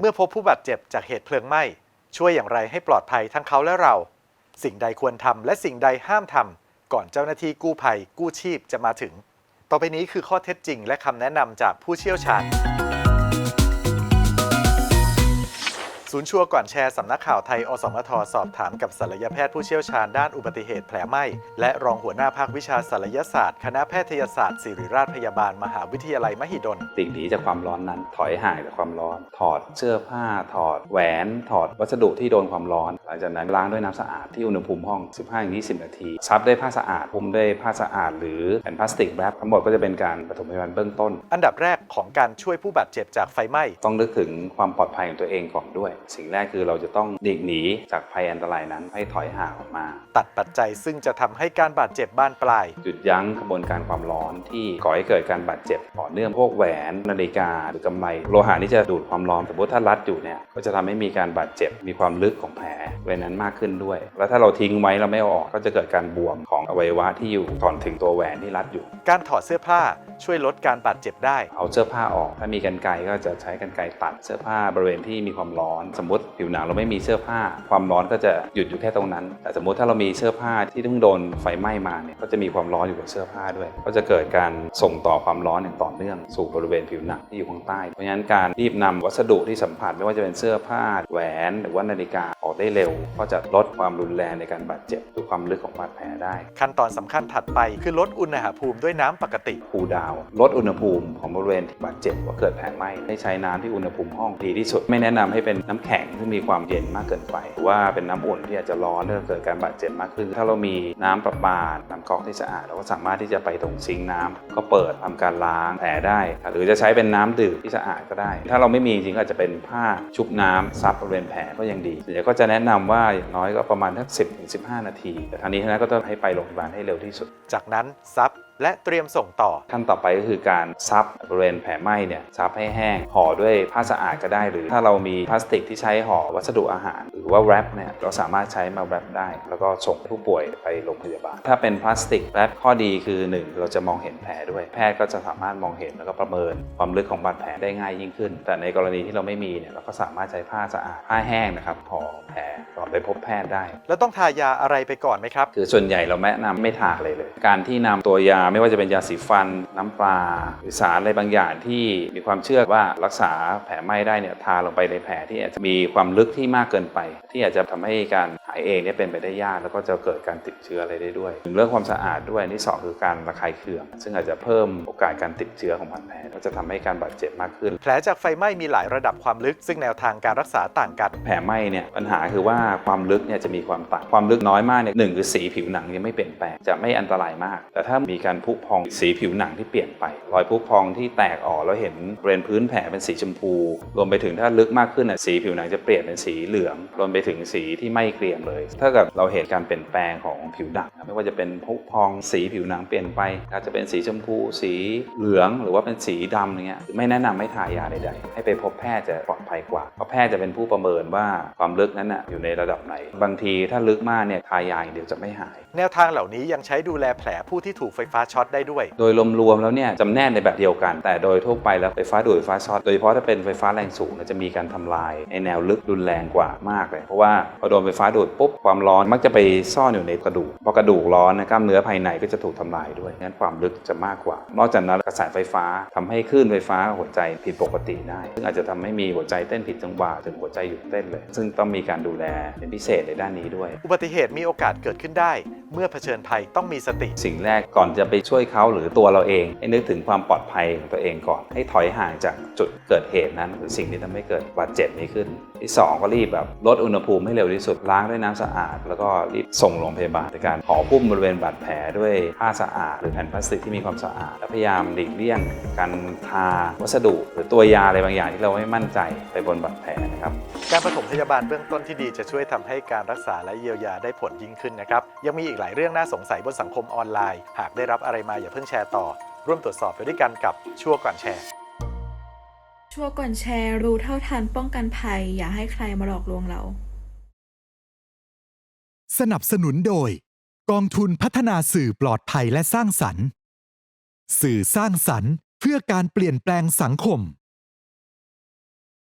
เมื่อพบผู้บาดเจ็บจากเหตุเพลิงไหม้ ช่วยอย่างไรให้ปลอดภัยทั้งเขาและเรา สิ่งใดควรทำและสิ่งใดห้ามทำก่อนเจ้าหน้าที่กู้ภัย กู้ชีพจะมาถึง ต่อไปนี้คือข้อเท็จจริงและคำแนะนำจากผู้เชี่ยวชาญ ศูนย์ชัวร์ก่อนแชร์สำนักข่าวไทย อสมท สอบถามกับศัลยแพทย์ผู้เชี่ยวชาญด้านอุบัติเหตุแผลไหม้ และรองหัวหน้าภาควิชาศัลยศาสตร์ คณะแพทยศาสตร์ศิริราชพยาบาลมหาวิทยาลัยมหิดลหลีกหนีจากความร้อนนั้น ถอยห่างจากความร้อน ถอดเสื้อผ้า ถอดแหวน ถอดวัสดุที่โดนความร้อน หลังจากนั้นล้างด้วยน้ำสะอาดที่อุณหภูมิห้อง 15-20 นาทีซับด้วยผ้าสะอาดคลุมด้วยผ้าสะอาด หรือแผ่นพลาสติกแรปทั้งหมดก็จะเป็นการปฐมพยาบาลเบื้องต้น อันดับแรกของการช่วยผู้บาดเจ็บจากไฟไหม้ต้องนึกถึงความปลอดภัยของตัวเองก่อนด้วยสิ่งแรกคือเราจะต้องหลีกหนีจากภัยอันตรายนั้นให้ถอยห่างออกมา ตัดปัจจัยซึ่งจะทำให้การบาดเจ็บบ้านปลาย หยุดยั้งกระบวนการความร้อนที่ก่อให้เกิดการบาดเจ็บต่อเนื่องพวกแหวนนาฬิกาหรือกำไลโลหะนี่จะดูดความร้อนสมมติถ้ารัดอยู่เนี่ยก็จะทำให้มีการบาดเจ็บมีความลึกของแผลบริเวณนั้นมากขึ้นด้วย แล้วถ้าเราทิ้งไว้เราไม่เอาออกก็จะเกิดการบวมของอวัยวะที่อยู่ก่อนถึงตัวแหวนที่รัดอยู่ การถอดเสื้อผ้าช่วยลดการบาดเจ็บได้ เอาเสื้อผ้าออก ถ้ามีกันไกรก็จะใช้กันไกรตัดเสื้อผ้าบริเวณที่มีความร้อนสมมติผิวหนังเราไม่มีเสื้อผ้า ความร้อนก็จะหยุดอยู่แค่ตรงนั้น แต่สมมติถ้าเรามีเสื้อผ้าที่เพิ่งโดนไฟไหม้มาเนี่ยก็จะมีความร้อนอยู่กับเสื้อผ้าด้วย ก็จะเกิดการส่งต่อความร้อนอย่างต่อเนื่องสู่บริเวณผิวหนังที่อยู่ข้างใต้ เพราะฉะนั้นการรีบนำวัสดุที่สัมผัสไม่ว่าจะเป็นเสื้อผ้าแหวนหรือว่านาฬิกาออกได้เร็ว ก็จะลดความรุนแรงในการบาดเจ็บหรือความลึกของบาดแผลได้ ขั้นตอนสำคัญถัดไปคือลดอุณหภูมิด้วยน้ำปกติคูลดาวลดอุณหภูมิของบริเวณที่บาดเจ็บว่าเกิดแผลไหม้ให้ใช้น้ำที่อุณหภูมิห้องดีที่สุดไม่แนะนำให้เป็นน้ำแข็งที่มีความเย็นมากเกินไปหรือว่าเป็นน้ำอุ่นที่อาจจะร้อนแล้วเกิดการบาดเจ็บมากขึ้น ถ้าเรามีน้ำประปาน้ำก๊อกที่สะอาดเราก็สามารถที่จะไปตรงซิงน้ำก็เปิดทำการล้างแผลได้ หรือจะใช้เป็นน้ำดื่มที่สะอาดก็ได้ ถ้าเราไม่มีจริงก็อาจจะเป็นผ้าชุบน้ำซับบริเวณแผลก็ยังดีส่วนใหญ่ก็จะแนะนำว่าอย่างน้อยก็ประมาณทักสิบถึงสิบห้านาที แต่ทางนี้ทางนั้นก็ต้องให้ไปโรงพยาบาลให้เร็วที่สุด จากนั้นซับ และเตรียมส่งต่อ ขั้นต่อไปก็คือการซับบริเวณแผลไหม้เนี่ยซับให้แห้งห่อด้วยผ้าสะอาดก็ได้ หรือถ้าเรามีพลาสติกที่ใช้ห่อวัสดุอาหาร หรือว่าแรปเนี่ยเราสามารถใช้มาแรปได้ แล้วก็ส่งผู้ป่วยไปโรงพยาบาล ถ้าเป็นพลาสติกแรปข้อดีคือหนึ่งเราจะมองเห็นแผลด้วยแพทย์ก็จะสามารถมองเห็นแล้วก็ประเมินความลึกของบาดแผลได้ง่ายยิ่งขึ้น แต่ในกรณีที่เราไม่มีเนี่ยเราก็สามารถใช้ผ้าสะอาดผ้าแห้งนะครับห่อแผลก่อนไปพบแพทย์ได้ แล้วต้องทายาอะไรไปก่อนไหมครับ คือส่วนใหญ่เราแนะนำไม่ทาเลยเลย การที่นำตัวยาไม่ว่าจะเป็นยาสีฟัน น้ำปลาหรือสารอะไรบางอย่างที่มีความเชื่อว่ารักษาแผลไหม้ได้เนี่ยทาลงไปในแผลที่อาจจะมีความลึกที่มากเกินไป ที่อาจจะทำให้การหายเองเนี่ยเป็นไปได้ยากแล้วก็จะเกิดการติดเชื้ออะไรได้ด้วยถึงเรื่องความสะอาดด้วยอันที่สองคือการระคายเคือง ซึ่งอาจจะเพิ่มโอกาสการติดเชื้อของบาดแผลก็จะทำให้การบาดเจ็บมากขึ้น แผลจากไฟไหม้มีหลายระดับความลึก ซึ่งแนวทางการรักษาต่างกันแผลไหม้เนี่ยปัญหาคือว่าความลึกเนี่ยจะมีความต่างความลึกน้อยมากเนี่ยหนึ่งคือสีผิวหนังยังไม่เปลี่ยนแปลงจะไม่อันตรายมาก แต่ถ้ามีการพุพองสีผิวหนังที่เปลี่ยนไป รอยพุพองที่แตกออกแล้วเห็นบริเวณพื้นแผลเป็นสีชมพู รวมไปถึงถ้าลึกมากขึ้นอะสีผิวหนังจะเปลี่ยนเป็นสีเหลือง รวมไปถึงสีที่ไม่เกรียมเลย ถ้าเกิดเราเห็นการเปลี่ยนแปลงของผิวหนังไม่ว่าจะเป็นพุพองสีผิวหนังเปลี่ยนไป อาจจะเป็นสีชมพู สีเหลืองหรือว่าเป็นสีดำอย่างเงี้ยไม่แนะนำให้ทายาใดๆให้ไปพบแพทย์จะปลอดภัยกว่าเพราะแพทย์จะเป็นผู้ประเมินว่าความลึกนั้นน่ะอยู่ในระดับไหน บางทีถ้าลึกมากเนี่ยทายาอย่างเดียวจะไม่หาย แนวทางเหล่านี้ยังใช้ดูแลแผลผู้ที่ถูกไฟฟ้าช็อตได้ด้วย โดยรวมๆแล้วเนี่ยจำแนกในแบบเดียวกัน แต่โดยทั่วไปแล้วไฟฟ้าดูดไฟฟ้าช็อตโดยเฉพาะถ้าเป็นไฟฟ้าแรงสูงเนี่ยจะมีการทำลายในแนวลึกรุนแรงกว่ามากเลย เพราะว่าพอโดนไฟฟ้าดูดปุ๊บความร้อนมักจะไปซ่อนอยู่ในกระดูกพอกระดูกร้อนนะกล้ามเนื้อภายในก็จะถูกทำลายด้วยงั้นความลึกจะมากกว่า นอกจากนั้นกระแสไฟฟ้าทำให้คลื่นไฟฟ้าหัวใจผิดปกติได้ ซึ่งอาจจะทำให้มีหัวใจเต้นผิดจังหวะถึงหัวใจหยุดเต้นเลย ซึ่งต้องมีการดูแลเป็นพิเศษในด้านนี้ด้วย อุบัติเหตุมีโอกาสเกิดขึ้นได้เมื่อเผชิญภัยต้องมีสติ สิ่งแรกก่อนจะไปช่วยเขาหรือตัวเราเองให้นึกถึงความปลอดภัยของตัวเองก่อน ให้ถอยห่างจากจุดเกิดเหตุนั้นหรือสิ่งที่ทำให้เกิดบาดเจ็บนี้ขึ้น ที่สองก็รีบแบบลดอุณหภูมิให้เร็วที่สุดล้างด้วยน้ำสะอาด แล้วก็รีบส่งโรงพยาบาลในการห่อพุ่มบริเวณบาดแผลด้วยผ้าสะอาด หรือแผ่นพลาสติกที่มีความสะอาดและพยายามหลีกเลี่ยงการทาวัสดุ หรือตัวยาอะไรบางอย่างที่เราไม่มั่นใจไปบนบาดแผลนะครับการปฐมพยาบาลเบื้องต้นที่ดีจะช่วยทำให้การรักษาและเยียวยาได้ผลยิ่งขึ้นนะครับยังมีอีกหลายเรื่องน่าสงสัยบนสังคมออนไลน์ หากได้รับอะไรมาอย่าเพิ่งแชร์ต่อ ร่วมตรวจสอบไปด้วยกันกับชั่วก่อนแชร์ ชัวร์ก่อนแชร์รู้เท่าทันป้องกันภัย อย่าให้ใครมาหลอกลวงเรา สนับสนุนโดย กองทุนพัฒนาสื่อปลอดภัยและสร้างสรรค์ สื่อสร้างสรรค์ เพื่อการเปลี่ยนแปลงสังคม